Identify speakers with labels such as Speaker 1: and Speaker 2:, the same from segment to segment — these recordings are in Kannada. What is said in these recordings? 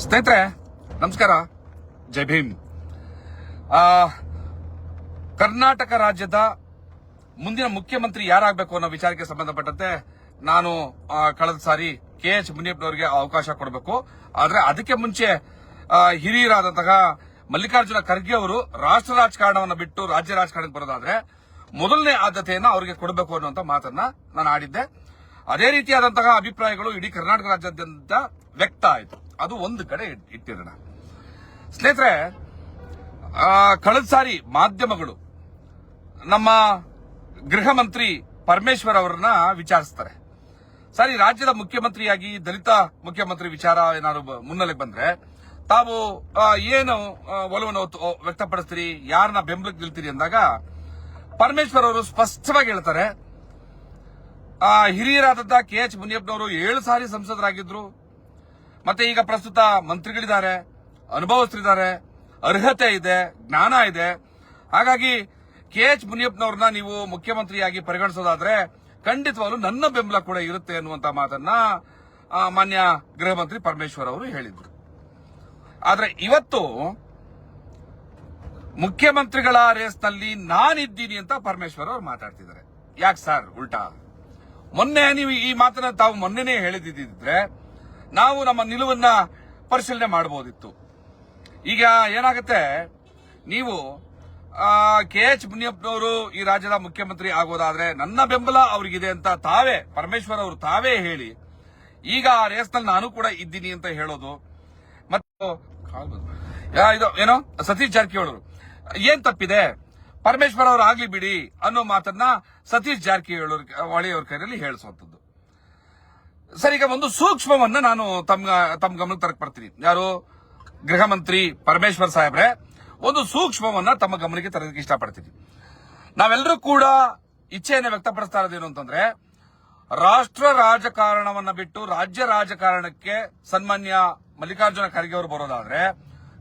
Speaker 1: ಸ್ನೇಹಿತರೆ, ನಮಸ್ಕಾರ. ಜೈ ಭೀಮ್. ಕರ್ನಾಟಕ ರಾಜ್ಯದ ಮುಂದಿನ ಮುಖ್ಯಮಂತ್ರಿ ಯಾರಾಗಬೇಕು ಅನ್ನೋ ವಿಚಾರಕ್ಕೆ ಸಂಬಂಧಪಟ್ಟಂತೆ ನಾನು ಕಳೆದ ಸಾರಿ ಕೆ ಎಚ್ ಮುನಿಯಪ್ಪನವರಿಗೆ ಅವಕಾಶ ಕೊಡಬೇಕು. ಆದರೆ ಅದಕ್ಕೆ ಮುಂಚೆ ಹಿರಿಯರಾದಂತಹ ಮಲ್ಲಿಕಾರ್ಜುನ ಖರ್ಗೆ ಅವರು ರಾಷ್ಟ್ರ ರಾಜಕಾರಣವನ್ನು ಬಿಟ್ಟು ರಾಜ್ಯ ರಾಜಕಾರಣಕ್ಕೆ ಬರೋದಾದ್ರೆ ಮೊದಲನೇ ಆದ್ಯತೆಯನ್ನು ಅವರಿಗೆ ಕೊಡಬೇಕು ಅನ್ನುವಂತ ಮಾತನ್ನ ನಾನು ಆಡಿದ್ದೆ. ಅದೇ ರೀತಿಯಾದಂತಹ ಅಭಿಪ್ರಾಯಗಳು ಇಡೀ ಕರ್ನಾಟಕ ರಾಜ್ಯಾದ್ಯಂತ ವ್ಯಕ್ತ ಆಯಿತು. ಅದು ಒಂದು ಕಡೆ ಇಟ್- ಇಟ್ಟಿರೋಣ. ಸ್ನೇಹಿತರೆ ಕಳೆದ ಸಾರಿ ಮಾಧ್ಯಮಗಳು ನಮ್ಮ ಗೃಹ ಮಂತ್ರಿ ಪರಮೇಶ್ವರ್ ಅವರನ್ನ ವಿಚಾರಿಸ್ತಾರೆ. ಸರಿ, ರಾಜ್ಯದ ಮುಖ್ಯಮಂತ್ರಿಯಾಗಿ ದಲಿತ ಮುಖ್ಯಮಂತ್ರಿ ವಿಚಾರ ಏನಾದ್ರು ಮುನ್ನೆಲೆಗೆ ಬಂದ್ರೆ, ತಾವು ಏನು ಒಲವನ್ನು ವ್ಯಕ್ತಪಡಿಸ್ತೀರಿ, ಯಾರನ್ನ ಬೆಂಬಲಕ್ಕೆ ನಿಲ್ತೀರಿ ಅಂದಾಗ ಪರಮೇಶ್ವರ್ ಅವರು ಸ್ಪಷ್ಟವಾಗಿ ಹೇಳ್ತಾರೆ ಹಿರಿಯರಾದಂತಹ ಕೆ ಎಚ್ ಮುನಿಯಪ್ಪನವರು ಏಳು ಸಾರಿ ಸಂಸದರಾಗಿದ್ರು ಮತ್ತೆ ಈಗ ಪ್ರಸ್ತುತ ಮಂತ್ರಿಗಳಿದ್ದಾರೆ, ಅನುಭವಸ್ಥರಿದ್ದಾರೆ, ಅರ್ಹತೆ ಇದೆ, ಜ್ಞಾನ ಇದೆ. ಹಾಗಾಗಿ ಕೆ ಎಚ್ ಮುನಿಯಪ್ಪನವ್ರನ್ನ ನೀವು ಮುಖ್ಯಮಂತ್ರಿಯಾಗಿ ಪರಿಗಣಿಸೋದಾದ್ರೆ ಖಂಡಿತವಾಗ್ಲೂ ನನ್ನ ಬೆಂಬಲ ಕೂಡ ಇರುತ್ತೆ ಅನ್ನುವಂತ ಮಾತನ್ನ ಮಾನ್ಯ ಗೃಹ ಮಂತ್ರಿ ಪರಮೇಶ್ವರ್ ಅವರು ಹೇಳಿದ್ರು. ಆದ್ರೆ ಇವತ್ತು ಮುಖ್ಯಮಂತ್ರಿಗಳ ರೇಸ್ನಲ್ಲಿ ನಾನಿದ್ದೀನಿ ಅಂತ ಪರಮೇಶ್ವರ್ ಅವರು ಮಾತಾಡ್ತಿದ್ದಾರೆ. ಯಾಕೆ ಸರ್, ಉಲ್ಟಾ? ಮೊನ್ನೆ ನೀವು ಈ ಮಾತನ್ನ ತಾವು ಮೊನ್ನೆನೇ ಹೇಳಿದಿದ್ರೆ ನಾವು ನಮ್ಮ ನಿಲುವನ್ನ ಪರಿಶೀಲನೆ ಮಾಡಬಹುದಿತ್ತು. ಈಗ ಏನಾಗುತ್ತೆ? ನೀವು ಕೆ ಎಚ್ ಮುನಿಯಪ್ಪನವರು ಈ ರಾಜ್ಯದ ಮುಖ್ಯಮಂತ್ರಿ ಆಗೋದಾದ್ರೆ ನನ್ನ ಬೆಂಬಲ ಅವ್ರಿಗಿದೆ ಅಂತ ತಾವೇ, ಪರಮೇಶ್ವರ್ ಅವರು ತಾವೇ ಹೇಳಿ, ಈಗ ಆ ರೇಸ್ನಲ್ಲಿ ನಾನು ಕೂಡ ಇದ್ದೀನಿ ಅಂತ ಹೇಳೋದು. ಮತ್ತು ಇದು, ಏನೋ? ಸತೀಶ್ ಜಾರಕಿಹೊಳಿ. ಏನ್ ತಪ್ಪಿದೆ? ಪರಮೇಶ್ವರ್ ಅವರು ಆಗ್ಲಿ ಬಿಡಿ ಅನ್ನೋ ಮಾತನ್ನ ಸತೀಶ್ ಜಾರಕಿಹೊಳಿ ಅವರ ಕೈಯಲ್ಲಿ ಹೇಳಿಸುವಂತದ್ದು ಸರ್, ಈಗ ಒಂದು ಸೂಕ್ಷ್ಮವನ್ನ ನಾನು ತಮ್ಮ ತಮ್ಮ ಗಮನಕ್ಕೆ ತರಕ್ ಬರ್ತೀನಿ. ಯಾರು? ಗೃಹ ಮಂತ್ರಿ ಪರಮೇಶ್ವರ್ ಸಾಹೇಬ್ರೆ. ಒಂದು ಸೂಕ್ಷ್ಮವನ್ನ ತಮ್ಮ ಗಮನಕ್ಕೆ ತರೋದಕ್ಕೆ ಇಷ್ಟಪಡ್ತೀನಿ. ನಾವೆಲ್ಲರೂ ಕೂಡ ಇಚ್ಛೆಯನ್ನು ವ್ಯಕ್ತಪಡಿಸ್ತಾ ಇರೋದೇನು ಅಂತಂದ್ರೆ, ರಾಷ್ಟ್ರ ರಾಜಕಾರಣವನ್ನ ಬಿಟ್ಟು ರಾಜ್ಯ ರಾಜಕಾರಣಕ್ಕೆ ಸನ್ಮಾನ್ಯ ಮಲ್ಲಿಕಾರ್ಜುನ ಖರ್ಗೆ ಅವರು ಬರೋದಾದ್ರೆ,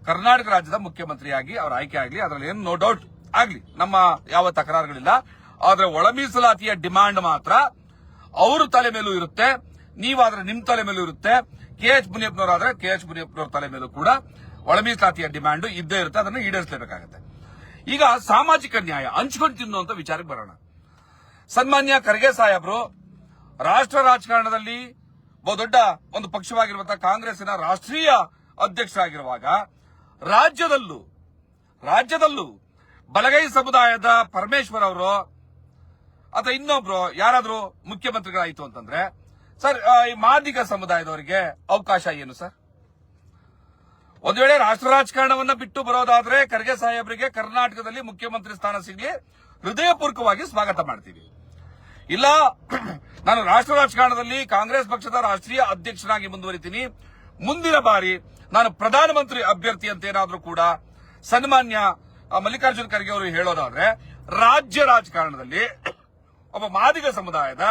Speaker 1: ಕರ್ನಾಟಕ ರಾಜ್ಯದ ಮುಖ್ಯಮಂತ್ರಿಯಾಗಿ ಅವರ ಆಯ್ಕೆ ಆಗಲಿ, ಅದರಲ್ಲಿ ಏನು ನೋ ಡೌಟ್ ಆಗಲಿ, ನಮ್ಮ ಯಾವ ತಕರಾರುಗಳಿಲ್ಲ. ಆದರೆ ಒಳ ಮೀಸಲಾತಿಯ ಡಿಮಾಂಡ್ ಮಾತ್ರ ಅವರು ತಲೆ ಮೇಲೂ ಇರುತ್ತೆ. ನೀವಾದ್ರೆ ನಿಮ್ ತಲೆ ಮೇಲೂ ಇರುತ್ತೆ. ಕೆ ಎಚ್ ಮುನಿಯಪ್ಪನವರಾದ್ರೆ ಕೆ ಎಚ್ ಮುನಿಯಪ್ಪನವ್ರ ತಲೆ ಮೇಲೂ ಕೂಡ ಒಳ ಮೀಸಲಾತಿಯ ಡಿಮಾಂಡ್ ಇದ್ದೇ ಇರುತ್ತೆ, ಅದನ್ನು ಈಡೇರಿಸಲೇಬೇಕಾಗುತ್ತೆ. ಈಗ ಸಾಮಾಜಿಕ ನ್ಯಾಯ, ಹಂಚ್ಕೊಂಡು ತಿನ್ನುವಂತ ವಿಚಾರಕ್ಕೆ ಬರೋಣ. ಸನ್ಮಾನ್ಯ ಖರ್ಗೆ ಸಾಹೇಬ್ರು, ರಾಷ್ಟ್ರ ರಾಜಕಾರಣದಲ್ಲಿ ಬಹುದೊಡ್ಡ ಒಂದು ಪಕ್ಷವಾಗಿರುವಂತಹ ಕಾಂಗ್ರೆಸ್ನ ರಾಷ್ಟ್ರೀಯ ಅಧ್ಯಕ್ಷರಾಗಿರುವಾಗ ರಾಜ್ಯದಲ್ಲೂ ರಾಜ್ಯದಲ್ಲೂ ಬಲಗೈ ಸಮುದಾಯದ ಪರಮೇಶ್ವರ್ ಅವರು, ಅಥವಾ ಇನ್ನೊಬ್ರು ಯಾರಾದರೂ ಮುಖ್ಯಮಂತ್ರಿಗಳಾಯಿತು ಅಂತಂದ್ರೆ ಸರ್ ಈ ಮಾದಿಗ ಸಮುದಾಯದವರಿಗೆ ಅವಕಾಶ ಏನು ಸರ್? ಒಂದು ವೇಳೆ ರಾಷ್ಟ್ರ ರಾಜಕಾರಣವನ್ನ ಬಿಟ್ಟು ಬರೋದಾದ್ರೆ ಖರ್ಗೆ ಸಾಹೇಬರಿಗೆ ಕರ್ನಾಟಕದಲ್ಲಿ ಮುಖ್ಯಮಂತ್ರಿ ಸ್ಥಾನ ಸಿಗಲಿ, ಹೃದಯಪೂರ್ವಕವಾಗಿ ಸ್ವಾಗತ ಮಾಡ್ತೀವಿ. ಇಲ್ಲ, ನಾನು ರಾಷ್ಟ್ರ ರಾಜಕಾರಣದಲ್ಲಿ ಕಾಂಗ್ರೆಸ್ ಪಕ್ಷದ ರಾಷ್ಟ್ರೀಯ ಅಧ್ಯಕ್ಷನಾಗಿ ಮುಂದುವರಿತೀನಿ. ಮುಂದಿನ ಬಾರಿ ನಾನು ಪ್ರಧಾನಮಂತ್ರಿ ಅಭ್ಯರ್ಥಿ ಅಂತ ಏನಾದರೂ ಕೂಡ ಸನ್ಮಾನ್ಯ ಮಲ್ಲಿಕಾರ್ಜುನ ಖರ್ಗೆ ಅವರು ಹೇಳೋದಾದ್ರೆ, ರಾಜ್ಯ ರಾಜಕಾರಣದಲ್ಲಿ ಒಬ್ಬ ಮಾದಿಗ ಸಮುದಾಯದ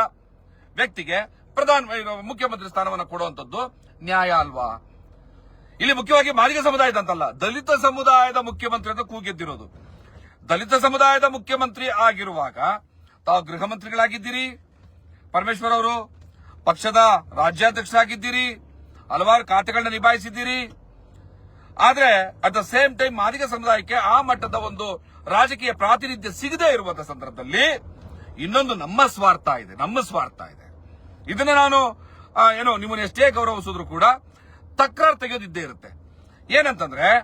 Speaker 1: ವ್ಯಕ್ತಿಗೆ ಪ್ರಧಾನ ಮುಖ್ಯಮಂತ್ರಿ ಸ್ಥಾನವನ್ನು ಕೊಡುವಂತದ್ದು ನ್ಯಾಯ ಅಲ್ವಾ? ಇಲ್ಲಿ ಮುಖ್ಯವಾಗಿ ಮಾದಿಗ ಸಮುದಾಯದ ಅಂತಲ್ಲ ದಲಿತ ಸಮುದಾಯದ ಮುಖ್ಯಮಂತ್ರಿ ಅಂತ ಕೂಗೆದ್ದಿರೋದು. ದಲಿತ ಸಮುದಾಯದ ಮುಖ್ಯಮಂತ್ರಿ ಆಗಿರುವಾಗ ತಾವು ಗೃಹ ಮಂತ್ರಿಗಳಾಗಿದ್ದೀರಿ, ಪರಮೇಶ್ವರ್ ಅವರು, ಪಕ್ಷದ ರಾಜ್ಯಾಧ್ಯಕ್ಷರಾಗಿದ್ದೀರಿ, ಹಲವಾರು ಖಾತೆಗಳನ್ನ ನಿಭಾಯಿಸಿದ್ದೀರಿ. ಆದ್ರೆ at the same time Madiga ಸಮುದಾಯಕ್ಕೆ ಆ ಮಟ್ಟದ ಒಂದು ರಾಜಕೀಯ ಪ್ರಾತಿನಿಧ್ಯ ಸಿಗದೇ ಇರುವಂತಹ ಸಂದರ್ಭದಲ್ಲಿ ಇನ್ನೊಂದು ನಮ್ಮ ಸ್ವಾರ್ಥ ಇದೆ, ನಮ್ಮ ಸ್ವಾರ್ಥ ಇದೆ. ಇದನ್ನ ನಾನು ಏನೋ ನಿಮ್ಮನ್ನ ಎಷ್ಟೇ ಗೌರವಿಸಿದ್ರು ಕೂಡ ತಕರಾರು ತೆಗೆದಿದ್ದೇ ಇರುತ್ತೆ. ಏನಂತಂದ್ರೆ,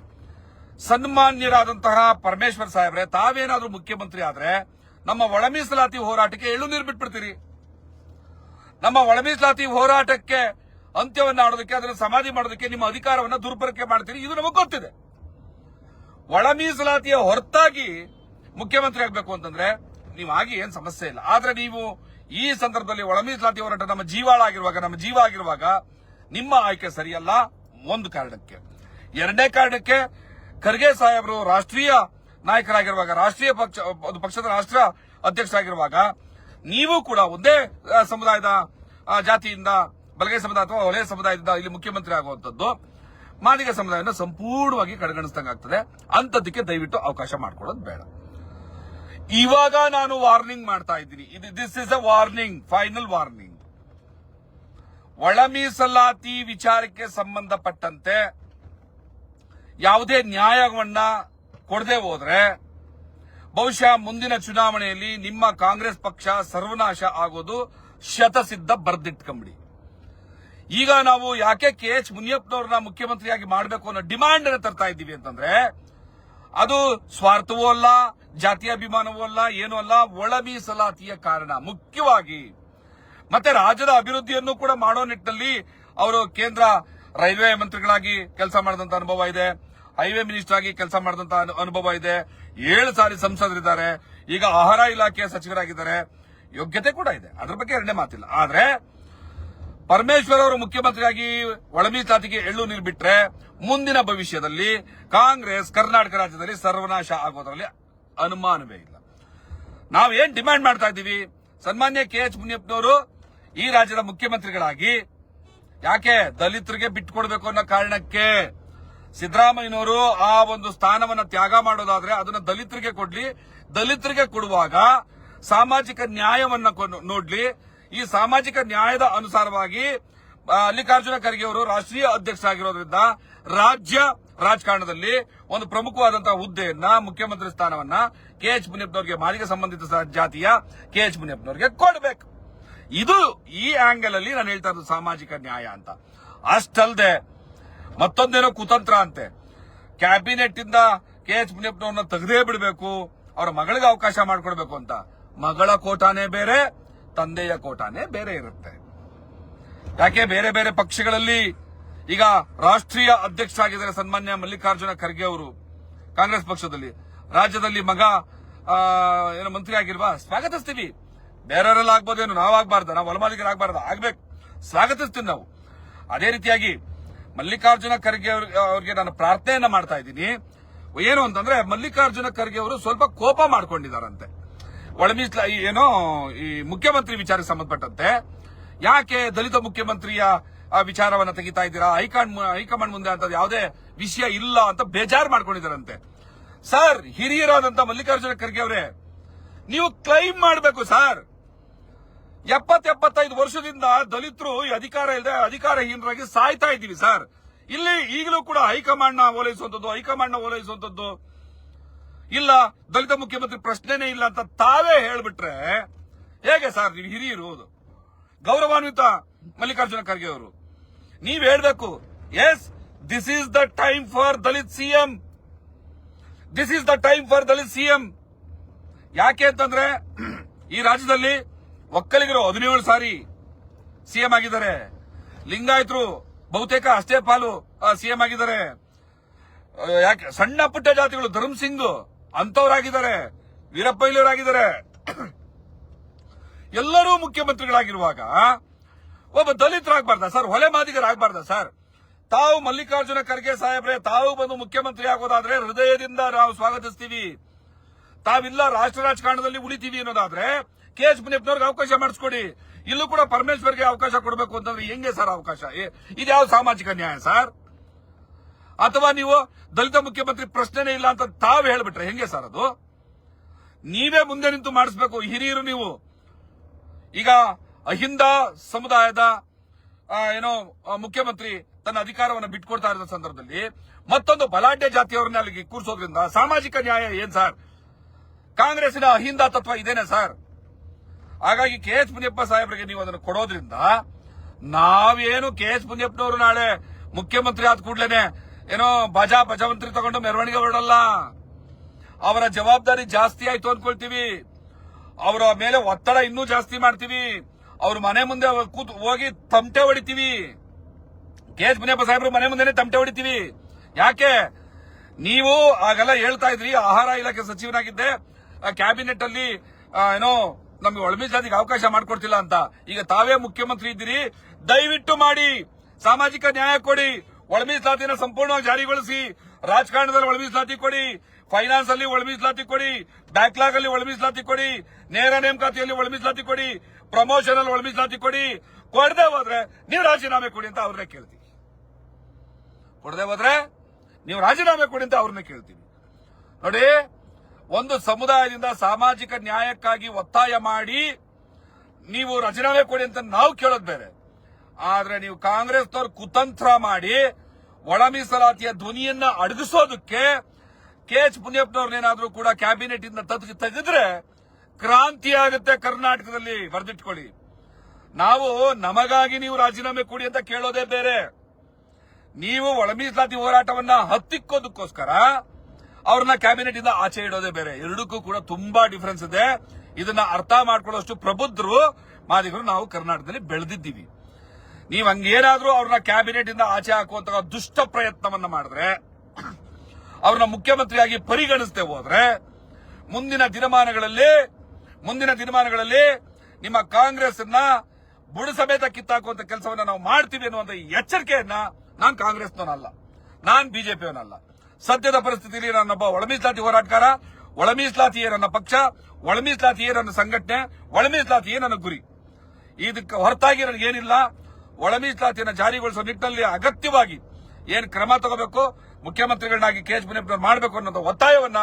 Speaker 1: ಸನ್ಮಾನ್ಯರಾದಂತಹ ಪರಮೇಶ್ವರ್ ಸಾಹೇಬ್ರೆ, ತಾವೇನಾದ್ರೂ ಮುಖ್ಯಮಂತ್ರಿ ಆದ್ರೆ ನಮ್ಮ ಒಳಮೀಸಲಾತಿ ಹೋರಾಟಕ್ಕೆ ಎಳ್ಳು ನೀರು ಬಿಟ್ಬಿಡ್ತೀರಿ. ನಮ್ಮ ಒಳಮೀಸಲಾತಿ ಹೋರಾಟಕ್ಕೆ ಅಂತ್ಯವನ್ನ ಆಡೋದಕ್ಕೆ, ಅದನ್ನು ಸಮಾಧಿ ಮಾಡೋದಕ್ಕೆ ನಿಮ್ಮ ಅಧಿಕಾರವನ್ನ ದುರ್ಬಳಕೆ ಮಾಡ್ತೀರಿ. ಇದು ನಮಗೆ ಗೊತ್ತಿದೆ. ಒಳ ಮೀಸಲಾತಿಯ ಹೊರತಾಗಿ ಮುಖ್ಯಮಂತ್ರಿ ಆಗಬೇಕು ಅಂತಂದ್ರೆ ನೀವಾಗಿ ಏನ್ ಸಮಸ್ಯೆ ಇಲ್ಲ. ಆದ್ರೆ ನೀವು ಈ ಸಂದರ್ಭದಲ್ಲಿ ಒಳ ಮೀಸಲಾತಿ ಹೋರಾಟ ನಮ್ಮ ಜೀವಾಳ ಆಗಿರುವಾಗ, ನಮ್ಮ ಜೀವ ಆಗಿರುವಾಗ ನಿಮ್ಮ ಆಯ್ಕೆ ಸರಿಯಲ್ಲ. ಒಂದು ಕಾರಣಕ್ಕೆ. ಎರಡನೇ ಕಾರಣಕ್ಕೆ ಖರ್ಗೆ ಸಾಹೇಬರು ರಾಷ್ಟ್ರೀಯ ನಾಯಕರಾಗಿರುವಾಗ, ರಾಷ್ಟ್ರೀಯ ಪಕ್ಷ ಪಕ್ಷದ ರಾಷ್ಟ್ರ ಅಧ್ಯಕ್ಷರಾಗಿರುವಾಗ ನೀವು ಕೂಡ ಒಂದೇ ಸಮುದಾಯದ ಜಾತಿಯಿಂದ, ಬಲಗೈ ಸಮುದಾಯ ಅಥವಾ ಒಲೆಯ ಸಮುದಾಯದಿಂದ ಇಲ್ಲಿ ಮುಖ್ಯಮಂತ್ರಿ ಆಗುವಂತದ್ದು ಮಾದಿಗ ಸಮುದಾಯವನ್ನು ಸಂಪೂರ್ಣವಾಗಿ ಕಡೆಗಣಿಸಿದಂಗಾಗ್ತದೆ. ಅಂತದಕ್ಕೆ ದಯವಿಟ್ಟು ಅವಕಾಶ ಮಾಡ್ಕೊಳ್ಳೋದು ಬೇಡ. ಇವಾಗ ನಾನು ವಾರ್ನಿಂಗ್ ಮಾಡ್ತಾ ಇದ್ದೀನಿ. ಇದು this is a warning final warning ಒಳ ಮೀಸಲಾತಿ ವಿಚಾರಕ್ಕೆ ಸಂಬಂಧಪಟ್ಟಂತೆ ಯಾವುದೇ ನ್ಯಾಯವನ್ನ ಕೊಡದೆ ಹೋದ್ರೆ, ಬಹುಶಃ ಮುಂದಿನ ಚುನಾವಣೆಯಲ್ಲಿ ನಿಮ್ಮ ಕಾಂಗ್ರೆಸ್ ಪಕ್ಷ ಸರ್ವನಾಶ ಆಗೋದು ಶತಸಿದ್ಧ ಬರ್ದಿಟ್ಕೊಂಬಿಡಿ. ಈಗ ನಾವು ಯಾಕೆ ಕೆ ಎಚ್ ಮುನಿಯಪ್ಪನವ್ರನ್ನ ಮುಖ್ಯಮಂತ್ರಿಯಾಗಿ ಮಾಡಬೇಕು ಅನ್ನೋ ಡಿಮಾಂಡ್ ಅನ್ನು ತರ್ತಾ ಇದ್ದೀವಿ ಅಂತಂದ್ರೆ ಅದು ಸ್ವಾರ್ಥವೂ ಅಲ್ಲ ಜಾತಿಯಾಭಿಮಾನವೂ ಅಲ್ಲ, ಏನೂ ಅಲ್ಲ ಒಳ ಮೀಸಲಾತಿಯ ಕಾರಣ. ಮುಖ್ಯವಾಗಿ ಮತ್ತೆ ರಾಜ್ಯದ ಅಭಿವೃದ್ಧಿಯನ್ನು ಕೂಡ ಮಾಡೋ ನಿಟ್ಟಿನಲ್ಲಿ ಅವರು ಕೇಂದ್ರ ರೈಲ್ವೆ ಮಂತ್ರಿಗಳಾಗಿ ಕೆಲಸ ಮಾಡಿದಂತ ಅನುಭವ ಇದೆ, ಹೈವೇ ಮಿನಿಸ್ಟರ್ ಆಗಿ ಕೆಲಸ ಮಾಡಿದಂತ ಅನು- ಅನುಭವ ಇದೆ. ಏಳು ಸಾರಿ ಸಂಸದರಿದ್ದಾರೆ. ಈಗ ಆಹಾರ ಇಲಾಖೆಯ ಸಚಿವರಾಗಿದ್ದಾರೆ. ಯೋಗ್ಯತೆ ಕೂಡ ಇದೆ. ಅದ್ರ ಬಗ್ಗೆ ಎರಡನೇ ಮಾತಿಲ್ಲ. ಆದ್ರೆ ಪರಮೇಶ್ವರ್ ಅವರು ಮುಖ್ಯಮಂತ್ರಿಯಾಗಿ ಒಳ ತಾತಿಗೆ ಎಳ್ಳು ನೀರು ಬಿಟ್ರೆ ಮುಂದಿನ ಭವಿಷ್ಯದಲ್ಲಿ ಕಾಂಗ್ರೆಸ್ ಕರ್ನಾಟಕ ರಾಜ್ಯದಲ್ಲಿ ಸರ್ವನಾಶ ಆಗೋದ್ರಲ್ಲಿ ಅನುಮಾನವೇ ಇಲ್ಲ. ನಾವೇನ್ ಡಿಮ್ಯಾಂಡ್ ಮಾಡ್ತಾ ಇದ್ದೀವಿ? ಸನ್ಮಾನ್ಯ ಕೆ ಎಚ್ ಮುನಿಯಪ್ಪನವರು ಈ ರಾಜ್ಯದ ಮುಖ್ಯಮಂತ್ರಿಗಳಾಗಿ ಯಾಕೆ ದಲಿತರಿಗೆ ಬಿಟ್ಟುಕೊಡ್ಬೇಕು ಅನ್ನೋ ಕಾರಣಕ್ಕೆ ಸಿದ್ದರಾಮಯ್ಯನವರು ಆ ಒಂದು ಸ್ಥಾನವನ್ನ ತ್ಯಾಗ ಮಾಡೋದಾದ್ರೆ ಅದನ್ನ ದಲಿತರಿಗೆ ಕೊಡ್ಲಿ. ದಲಿತರಿಗೆ ಕೊಡುವಾಗ ಸಾಮಾಜಿಕ ನ್ಯಾಯವನ್ನ ನೋಡ್ಲಿ. ಈ ಸಾಮಾಜಿಕ ನ್ಯಾಯದ ಅನುಸಾರವಾಗಿ ಮಲ್ಲಿಕಾರ್ಜುನ ಖರ್ಗೆ ಅವರು ರಾಷ್ಟ್ರೀಯ ಅಧ್ಯಕ್ಷರಾಗಿರೋದ್ರಿಂದ ರಾಜ್ಯ ರಾಜಕಾರಣದಲ್ಲಿ ಒಂದು ಪ್ರಮುಖವಾದಂತಹ ಹುದ್ದೆಯನ್ನ, ಮುಖ್ಯಮಂತ್ರಿ ಸ್ಥಾನವನ್ನ ಕೆ ಎಚ್ ಮುನಿಯಪ್ಪನವರಿಗೆ ಮಾಲಿಗೆ ಸಂಬಂಧಿತ ಜಾತಿಯ ಕೆ ಎಚ್ ಮುನಿಯಪ್ಪನವರಿಗೆ ಕೊಡಬೇಕು. ಇದು ಈ ಆಂಗಲ್ ಅಲ್ಲಿ ನಾನು ಹೇಳ್ತಾ ಇರೋದು ಸಾಮಾಜಿಕ ನ್ಯಾಯ ಅಂತ. ಅಷ್ಟಲ್ದೆ ಮತ್ತೊಂದೇನೋ ಕುತಂತ್ರ ಅಂತೆ. ಕ್ಯಾಬಿನೆಟ್ ಇಂದ ಕೆ ಎಚ್ ಮುನಿಯಪ್ಪನವ್ರನ್ನ ತೆಗೆದೇ ಬಿಡಬೇಕು, ಅವರ ಮಗಳಿಗೆ ಅವಕಾಶ ಮಾಡಿಕೊಡ್ಬೇಕು ಅಂತ. ಮಗಳ ಕೋಟಾನೇ ಬೇರೆ ತಂದೆಯ ಕೋಟಾನೇ ಬೇರೆ ಇರುತ್ತೆ. ಯಾಕೆ? ಬೇರೆ ಬೇರೆ ಪಕ್ಷಗಳಲ್ಲಿ ಈಗ ರಾಷ್ಟ್ರೀಯ ಅಧ್ಯಕ್ಷರಾಗಿದ್ದಾರೆ ಸನ್ಮಾನ್ಯ ಮಲ್ಲಿಕಾರ್ಜುನ ಖರ್ಗೆ ಅವರು ಕಾಂಗ್ರೆಸ್ ಪಕ್ಷದಲ್ಲಿ. ರಾಜ್ಯದಲ್ಲಿ ಮಗ ಏನೋ ಮಂತ್ರಿ ಆಗಿಲ್ವಾ ಸ್ವಾಗತಿಸ್ತೀವಿ. ಬೇರೆಯವರೆಲ್ಲ ಆಗ್ಬೋದೇನು? ನಾವಾಗಬಾರ್ದು ನಾವು ಒಳಮಾಲಿಗರಾಗಬಾರ್ದು ಆಗ್ಬೇಕು. ಸ್ವಾಗತಿಸ್ತೀವಿ ನಾವು. ಅದೇ ರೀತಿಯಾಗಿ ಮಲ್ಲಿಕಾರ್ಜುನ ಖರ್ಗೆ ಅವ್ರಿಗೆ ನಾನು ಪ್ರಾರ್ಥನೆಯನ್ನ ಮಾಡ್ತಾ ಇದ್ದೀನಿ. ಏನು ಅಂತಂದ್ರೆ ಮಲ್ಲಿಕಾರ್ಜುನ ಖರ್ಗೆ ಅವರು ಸ್ವಲ್ಪ ಕೋಪ ಮಾಡ್ಕೊಂಡಿದ್ದಾರಂತೆ. ಒಳಮೀಸ್ಲ ಏನೋ ಈ ಮುಖ್ಯಮಂತ್ರಿ ವಿಚಾರಕ್ಕೆ ಸಂಬಂಧಪಟ್ಟಂತೆ ಯಾಕೆ ದಲಿತ ಮುಖ್ಯಮಂತ್ರಿಯ ವಿಚಾರವನ್ನ ತೆಗಿತಾ ಇದ್ದೀರಾ? ಹೈಕಮಾಂಡ್ ಹೈಕಮಾಂಡ್ ಮುಂದೆ ಅಂತ ಯಾವುದೇ ವಿಷಯ ಇಲ್ಲ ಅಂತ ಬೇಜಾರು ಮಾಡ್ಕೊಂಡಿದ್ದಾರಂತೆ. ಸರ್, ಹಿರಿಯರಾದಂತ ಮಲ್ಲಿಕಾರ್ಜುನ ಖರ್ಗೆ ಅವರೇ, ನೀವು ಕ್ಲೈಮ್ ಮಾಡಬೇಕು ಸರ್. ಎಪ್ಪತ್ ಎಪ್ಪತ್ತೈದು ವರ್ಷದಿಂದ ದಲಿತರು ಅಧಿಕಾರ ಇಲ್ಲದೆ ಅಧಿಕಾರಹೀನರಾಗಿ ಸಾಯ್ತಾ ಇದ್ದೀವಿ ಸರ್. ಇಲ್ಲಿ ಈಗಲೂ ಕೂಡ ಹೈಕಮಾಂಡ್ನ ಓಲೈಸುವಂತದ್ದು ಹೈಕಮಾಂಡ್ನ ಓಲೈಸುವಂತದ್ದು ಇಲ್ಲ, ದಲಿತ ಮುಖ್ಯಮಂತ್ರಿ ಪ್ರಶ್ನೆನೇ ಇಲ್ಲ ಅಂತ ತಾವೇ ಹೇಳ್ಬಿಟ್ರೆ ಹೇಗೆ ಸರ್ ನೀವು ಹಿರಿಯರು? ಗೌರವಾನ್ವಿತ ಮಲ್ಲಿಕಾರ್ಜುನ ಖರ್ಗೆ ಅವರು, ನೀವ್ ಹೇಳ್ಬೇಕು yes this is the time for Dalit CM this is the time for Dalit CM ಯಾಕೆ ಅಂತಂದ್ರೆ, ಈ ರಾಜ್ಯದಲ್ಲಿ ಒಕ್ಕಲಿಗರು ಹದಿನೇಳು ಸಾರಿ ಸಿಎಂ ಆಗಿದ್ದಾರೆ. ಲಿಂಗಾಯತರು ಬಹುತೇಕ ಅಷ್ಟೇ ಪಾಲು ಸಿಎಂ ಆಗಿದ್ದಾರೆ. ಯಾಕೆ, ಸಣ್ಣ ಪುಟ್ಟ ಜಾತಿಗಳು, ಧರ್ಮ್ ಸಿಂಗ್ ಅಂತವರಾಗಿದ್ದಾರೆ ವೀರಪ್ಪಯ್ಯವರಾಗಿದ್ದಾರೆ ಎಲ್ಲರೂ ಮುಖ್ಯಮಂತ್ರಿಗಳಾಗಿರುವಾಗ ಒಬ್ಬ ದಲಿತರಾಗಬಾರ್ದ ಸರ್, ಹೊಲೆ ಮಾದಿಗರಾಗಬಾರ್ದ ಸರ್. ತಾವು ಮಲ್ಲಿಕಾರ್ಜುನ ಖರ್ಗೆ ಸಾಹೇಬ್ರೆ, ತಾವು ಬಂದು ಮುಖ್ಯಮಂತ್ರಿ ಆಗೋದಾದ್ರೆ ಹೃದಯದಿಂದ ನಾವು ಸ್ವಾಗತಿಸ್ತೀವಿ. ತಾವಿಲ್ಲ ರಾಷ್ಟ್ರ ರಾಜಕಾರಣದಲ್ಲಿ ಉಳಿತೀವಿ ಅನ್ನೋದಾದ್ರೆ ಕೆ ಎಸ್ ಮುನಿಯಪ್ಪನವ್ರಿಗೆ ಅವಕಾಶ ಮಾಡಿಸ್ಕೊಡಿ. ಇಲ್ಲೂ ಕೂಡ ಪರಮೇಶ್ವರ್ಗೆ ಅವಕಾಶ ಕೊಡಬೇಕು ಅಂತಂದ್ರೆ ಹೆಂಗೆ ಸರ್ ಅವಕಾಶ? ಇದ್ಯಾವ ಸಾಮಾಜಿಕ ನ್ಯಾಯ ಸರ್? ಅಥವಾ ನೀವು ದಲಿತ ಮುಖ್ಯಮಂತ್ರಿ ಪ್ರಶ್ನೆನೇ ಇಲ್ಲ ಅಂತ ತಾವೇ ಹೇಳ್ಬಿಟ್ರೆ ಹೆಂಗೆ ಸರ್ ಅದು? ನೀವೇ ಮುಂದೆ ನಿಂತು ಮಾಡಿಸ್ಬೇಕು, ಹಿರಿಯರು ನೀವು. ಈಗ ಅಹಿಂದ ಸಮುದಾಯದ ಏನೋ ಮುಖ್ಯಮಂತ್ರಿ ತನ್ನ ಅಧಿಕಾರವನ್ನು ಬಿಟ್ಕೊಡ್ತಾ ಇರೋ ಸಂದರ್ಭದಲ್ಲಿ ಮತ್ತೊಂದು ಬಲಾಢ್ಯ ಜಾತಿಯವರನ್ನ ಅಲ್ಲಿಗೆ ಕೂರಿಸೋದ್ರಿಂದ ಸಾಮಾಜಿಕ ನ್ಯಾಯ ಏನ್ ಸರ್? ಕಾಂಗ್ರೆಸ್ಸಿನ ಅಹಿಂದ ತತ್ವ ಇದೇನೆ ಸರ್. ಹಾಗಾಗಿ ಕೆ ಎಚ್ ಮುನಿಯಪ್ಪ ಸಾಹೇಬರಿಗೆ ನೀವು ಅದನ್ನು ಕೊಡೋದ್ರಿಂದ ನಾವೇನು ಕೆ ಎಸ್ ಮುನಿಯಪ್ಪನವರು ನಾಳೆ ಮುಖ್ಯಮಂತ್ರಿ ಆದ ಕೂಡ್ಲೇನೆ ಏನೋ ಬಜಾ ಭಜವಂತ್ರಿ ತಗೊಂಡು ಮೆರವಣಿಗೆ ಹೊರಡಲ್ಲ. ಅವರ ಜವಾಬ್ದಾರಿ ಜಾಸ್ತಿ ಆಯ್ತು ಅನ್ಕೊಳ್ತೀವಿ. ಅವರ ಮೇಲೆ ಒತ್ತಡ ಇನ್ನೂ ಜಾಸ್ತಿ ಮಾಡ್ತೀವಿ. ಅವ್ರ ಮನೆ ಮುಂದೆ ಕೂತ್ ಹೋಗಿ ತಮಟೆ ಹೊಡಿತೀವಿ. ಕೆ ಎಚ್ ಮುನಿಯಪ್ಪ ಸಾಹೇಬ್ರು ಮನೆ ಮುಂದೆನೆ ತಮಟೆ ಹೊಡಿತೀವಿ. ಯಾಕೆ? ನೀವು ಆಗೆಲ್ಲ ಹೇಳ್ತಾ ಇದ್ರಿ. ಆಹಾರ ಇಲಾಖೆ ಸಚಿವನಾಗಿದ್ದೆ. ಕ್ಯಾಬಿನೆಟ್ ಅಲ್ಲಿ ಏನೋ ನಮ್ಗೆ ಒಳಮೀಸಲಾತಿಗೆ ಅವಕಾಶ ಮಾಡಿಕೊಡ್ತಿಲ್ಲ ಅಂತ. ಈಗ ತಾವೇ ಮುಖ್ಯಮಂತ್ರಿ ಇದ್ದೀರಿ. ದಯವಿಟ್ಟು ಮಾಡಿ. ಸಾಮಾಜಿಕ ನ್ಯಾಯ ಕೊಡಿ. ಒಳಮೀಸಲಾತಿನ ಸಂಪೂರ್ಣವಾಗಿ ಜಾರಿಗೊಳಿಸಿ, ರಾಜಕಾರಣದಲ್ಲಿ ಒಳಮೀಸಲಾತಿ ಕೊಡಿ ಫೈನಾನ್ಸ್ ಅಲ್ಲಿ ಒಳಮೀಸಲಾತಿ ಕೊಡಿ ಬ್ಯಾಕ್ಲಾಗ್ ಅಲ್ಲಿ ಒಳಮೀಸಲಾತಿ ಕೊಡಿ, ನೇರ ನೇಮಕಾತಿಯಲ್ಲಿ ಒಳಮೀಸಲಾತಿ ಕೊಡಿ ಪ್ರಮೋಷನ್ ಅಲ್ಲಿ ಒಳಮೀಸಲಾತಿ ಕೊಡಿ, ಕೊಡದೆ ಹೋದ್ರೆ ನೀವು ರಾಜೀನಾಮೆ ಕೊಡಿ ಅಂತ ಅವ್ರನ್ನೇ ಕೇಳ್ತೀವಿ ಕೊಡದೆ ಹೋದ್ರೆ ನೀವು ರಾಜೀನಾಮೆ ಕೊಡಿ ಅಂತ ಅವ್ರನ್ನ ಕೇಳ್ತೀವಿ ನೋಡಿ, ಒಂದು ಸಮುದಾಯದಿಂದ ಸಾಮಾಜಿಕ ನ್ಯಾಯಕ್ಕಾಗಿ ಒತ್ತಾಯ ಮಾಡಿ ನೀವು ರಾಜೀನಾಮೆ ಕೊಡಿ ಅಂತ ನಾವು ಕೇಳೋದು ಬೇರೆ. ಆದ್ರೆ ನೀವು ಕಾಂಗ್ರೆಸ್ನವ್ರು ಕುತಂತ್ರ ಮಾಡಿ ಒಳ ಮೀಸಲಾತಿಯ ಧ್ವನಿಯನ್ನ ಅಡಗಿಸೋದಕ್ಕೆ ಕೆ ಎಚ್ ಮುನಿಯಪ್ಪನವ್ರನ್ನೇನಾದ್ರೂ ಕೂಡ ಕ್ಯಾಬಿನೆಟ್ ಇಂದ ತಗ್- ತೆಗೆದ್ರೆ ಕ್ರಾಂತಿ ಆಗುತ್ತೆ ಕರ್ನಾಟಕದಲ್ಲಿ ಬರೆದಿಟ್ಕೊಳ್ಳಿ. ನಾವು ನಮಗಾಗಿ ನೀವು ರಾಜೀನಾಮೆ ಕೊಡಿ ಅಂತ ಕೇಳೋದೇ ಬೇರೆ. ನೀವು ಒಳ ಮೀಸಲಾತಿ ಹೋರಾಟವನ್ನ ಹತ್ತಿಕ್ಕೋದಕ್ಕೋಸ್ಕರ ಅವ್ರನ್ನ ಕ್ಯಾಬಿನೆಟ್ ಇಂದ ಆಚೆ ಇಡೋದೇ ಬೇರೆ. ಎರಡಕ್ಕೂ ಕೂಡ ತುಂಬಾ ಡಿಫರೆನ್ಸ್ ಇದೆ. ಇದನ್ನ ಅರ್ಥ ಮಾಡ್ಕೊಳ್ಳೋಷ್ಟು ಪ್ರಬುದ್ಧರು ಮಾದಿಗರು ನಾವು ಕರ್ನಾಟಕದಲ್ಲಿ ಬೆಳೆದಿದ್ದೀವಿ. ನೀವು ಹಂಗೇನಾದ್ರೂ ಅವ್ರನ್ನ ಕ್ಯಾಬಿನೆಟ್ ಇಂದ ಆಚೆ ಹಾಕುವಂತ ದುಷ್ಟ ಪ್ರಯತ್ನವನ್ನ ಮಾಡಿದ್ರೆ, ಅವ್ರನ್ನ ಮುಖ್ಯಮಂತ್ರಿಯಾಗಿ ಪರಿಗಣಿಸದೆ ಹೋದ್ರೆ, ಮುಂದಿನ ದಿನಮಾನಗಳಲ್ಲಿ ಮುಂದಿನ ದಿನಮಾನಗಳಲ್ಲಿ ನಿಮ್ಮ ಕಾಂಗ್ರೆಸ್ ಅನ್ನ ಬುಡಸಮೇತ ಕಿತ್ತಾಕುವಂತ ಕೆಲಸವನ್ನ ನಾವು ಮಾಡ್ತೀವಿ ಅನ್ನುವಂತ ಎಚ್ಚರಿಕೆಯನ್ನ ನಾನ್ ಕಾಂಗ್ರೆಸ್ನವನಲ್ಲ, ನಾನ್ ಬಿಜೆಪಿಯವನಲ್ಲ. ಸದ್ಯದ ಪರಿಸ್ಥಿತಿಯಲ್ಲಿ ನನ್ನೊಬ್ಬ ಒಳ ಮೀಸಲಾತಿ ಹೋರಾಟಗಾರ ಒಳ ಮೀಸಲಾತಿಯೇ ನನ್ನ ಪಕ್ಷ ಒಳ ಮೀಸಲಾತಿಯೇ ನನ್ನ ಸಂಘಟನೆ ಒಳ ಮೀಸಲಾತಿಯೇ ನನ್ನ ಗುರಿ. ಇದಕ್ಕೆ ಹೊರತಾಗಿ ನನಗೇನಿಲ್ಲ ಒಳ ಮೀಸಲಾತಿಯನ್ನು ಜಾರಿಗೊಳಿಸುವ ನಿಟ್ಟಿನಲ್ಲಿ ಅಗತ್ಯವಾಗಿ ಏನು ಕ್ರಮ ತಗೋಬೇಕು, ಮುಖ್ಯಮಂತ್ರಿಗಳನ್ನಾಗಿ ಕೆ ಎಚ್ ಮುನಿಯಪ್ಪನವರು ಮಾಡಬೇಕು ಅನ್ನೋ ಒತ್ತಾಯವನ್ನ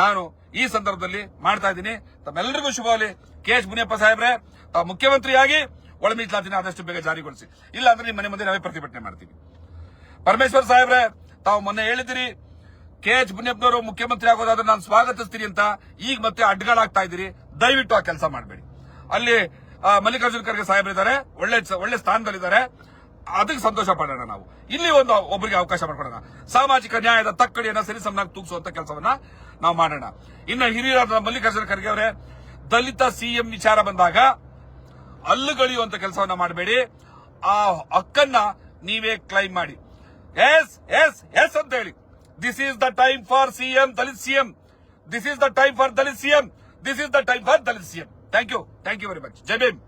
Speaker 1: ನಾನು ಈ ಸಂದರ್ಭದಲ್ಲಿ ಮಾಡ್ತಾ ಇದ್ದೀನಿ. ತಮ್ಮೆಲ್ಲರಿಗೂ ಶುಭವಾಗಲಿ ಕೆ ಎಚ್ ಮುನಿಯಪ್ಪ ಸಾಹೇಬ್ರೆ, ತಾವು ಮುಖ್ಯಮಂತ್ರಿಯಾಗಿ ಒಳ ಮೀಸಲಾತಿನ ಆದಷ್ಟು ಬೇಗ ಜಾರಿಗೊಳಿಸಿ. ಇಲ್ಲ ಅಂದ್ರೆ ನಿಮ್ಮ ಮನೆ ಮುಂದೆ ನಾವೇ ಪ್ರತಿಭಟನೆ ಮಾಡ್ತೀವಿ. ಪರಮೇಶ್ವರ್ ಸಾಹೇಬ್ರೆ, ತಾವು ಮೊನ್ನೆ ಹೇಳಿದಿರಿ ಕೆ ಎಚ್ ಮುನಿಯಪ್ಪನವರು ಮುಖ್ಯಮಂತ್ರಿ ಆಗೋದಾದ್ರೆ ನಾನು ಸ್ವಾಗತಿಸ್ತೀನಿ ಅಂತ. ಈಗ ಮತ್ತೆ ಅಡ್ಡಗಳಾಗ್ತಾ ಇದ್ದೀರಿ. ದಯವಿಟ್ಟು ಆ ಕೆಲಸ ಮಾಡಬೇಡಿ. ಅಲ್ಲಿ ಮಲ್ಲಿಕಾರ್ಜುನ ಖರ್ಗೆ ಸಾಹೇಬ್ರಿದ್ದಾರೆ. ಒಳ್ಳೆ ಒಳ್ಳೆ ಸ್ಥಾನದಲ್ಲಿದ್ದಾರೆ. ಅದಕ್ಕೆ ಸಂತೋಷ ಪಡೋಣ ನಾವು. ಇಲ್ಲಿ ಒಂದು ಒಬ್ಬರಿಗೆ ಅವಕಾಶ ಮಾಡ್ಕೊಡೋಣ. ಸಾಮಾಜಿಕ ನ್ಯಾಯದ ತಕ್ಕಡಿಯನ್ನ ಸರಿಸಮನಾಗಿ ತೂಗಿಸುವಂತ ಕೆಲಸವನ್ನ ನಾವು ಮಾಡೋಣ. ಇನ್ನು ಹಿರಿಯರಾದ ಮಲ್ಲಿಕಾರ್ಜುನ ಖರ್ಗೆ ಅವರೇ, ದಲಿತ ಸಿಎಂ ವಿಚಾರ ಬಂದಾಗ ಅಲ್ಲುಗಳಿಯುವಂತ ಕೆಲಸವನ್ನ ಮಾಡಬೇಡಿ. ಆ ಹಕ್ಕನ್ನ ನೀವೇ ಕ್ಲೈಮ್ ಮಾಡಿ. ಎಸ್ ಎಸ್ ಎಸ್ ಅಂತ ಹೇಳಿ. This is the time for CM Dalit CM this is the time for Dalit CM this is the time for Dalit CM thank you thank you very much Jai Bhim